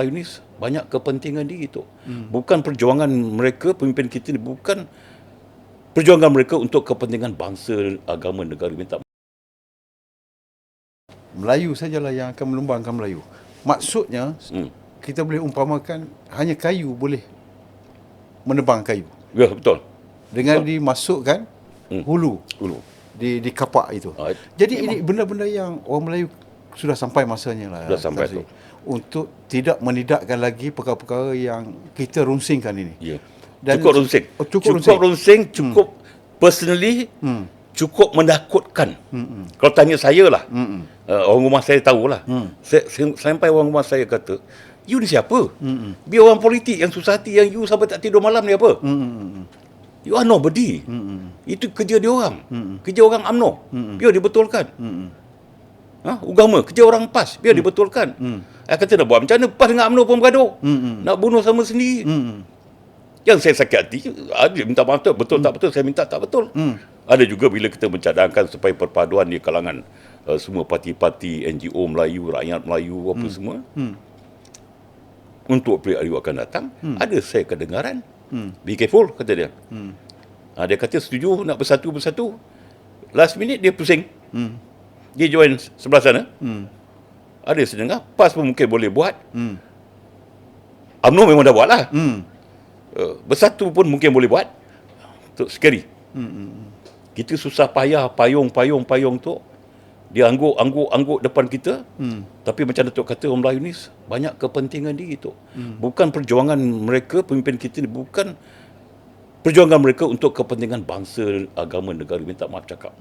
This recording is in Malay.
Melayu ni banyak kepentingan diri tu. Hmm. Bukan perjuangan mereka, pemimpin kita ni bukan perjuangan mereka untuk kepentingan bangsa, agama, negara. Minta Melayu sajalah yang akan melumbangkan Melayu. Maksudnya Hmm. kita boleh umpamakan hanya kayu boleh menebang kayu Ya, betul. dengan dimasukkan Hmm. hulu Dulu. di di kapak itu. Ah, Jadi ini benda-benda yang orang Melayu sudah sampai masanya lah. Sudah sampai tu. Untuk tidak menidakkan lagi perkara-perkara yang kita runsingkan ini. Ya. Dan- cukup runsing. Oh, cukup cukup runsing. runsing, cukup personally, Hmm. cukup menakutkan. Kalau tanya saya lah, Hmm. uh, orang rumah saya tahulah. Hmm. Saya, sampai orang rumah saya kata, you ni siapa? Biar orang politik yang susah hati, yang you sampai tak tidur malam ni apa? Hmm. hmm, hmm. You are nobody. Hmm. Itu kerja dia orang. Mm-mm. Kerja orang UMNO. Biar dibetulkan. Hmm. Ha? Agama, kerja orang PAS. Biar dibetulkan. Mm. Saya kata nak buat macam mana PAS dengan UMNO pun bergaduh. Mm-mm. Nak bunuh sama sendiri. Hmm. Yang saya sakit hati, ada minta maaf tu, betul tak betul, saya minta tak betul. Mm. Ada juga bila kita mencadangkan supaya perpaduan di kalangan uh, semua parti-parti NGO Melayu, rakyat Melayu apa semua. Hmm. Untuk periode akan datang, ada saya kedengaran. Hmm. Be careful, kata dia. Hmm. Ha, dia kata setuju nak bersatu-bersatu. Last minute dia pusing. Hmm. Dia join sebelah sana. Hmm. Ada saya dengar, PAS pun mungkin boleh buat. Hmm. UMNO memang dah buat lah. Hmm. Uh, bersatu pun mungkin boleh buat. Tu scary. Hmm. Kita susah payah payung payung payung tu dia angguk angguk angguk depan kita. Hmm. Tapi macam Datuk kata orang Melayu ni banyak kepentingan diri tu. Bukan perjuangan mereka pemimpin kita ni bukan perjuangan mereka untuk kepentingan bangsa, agama, negara. Minta maaf cakap.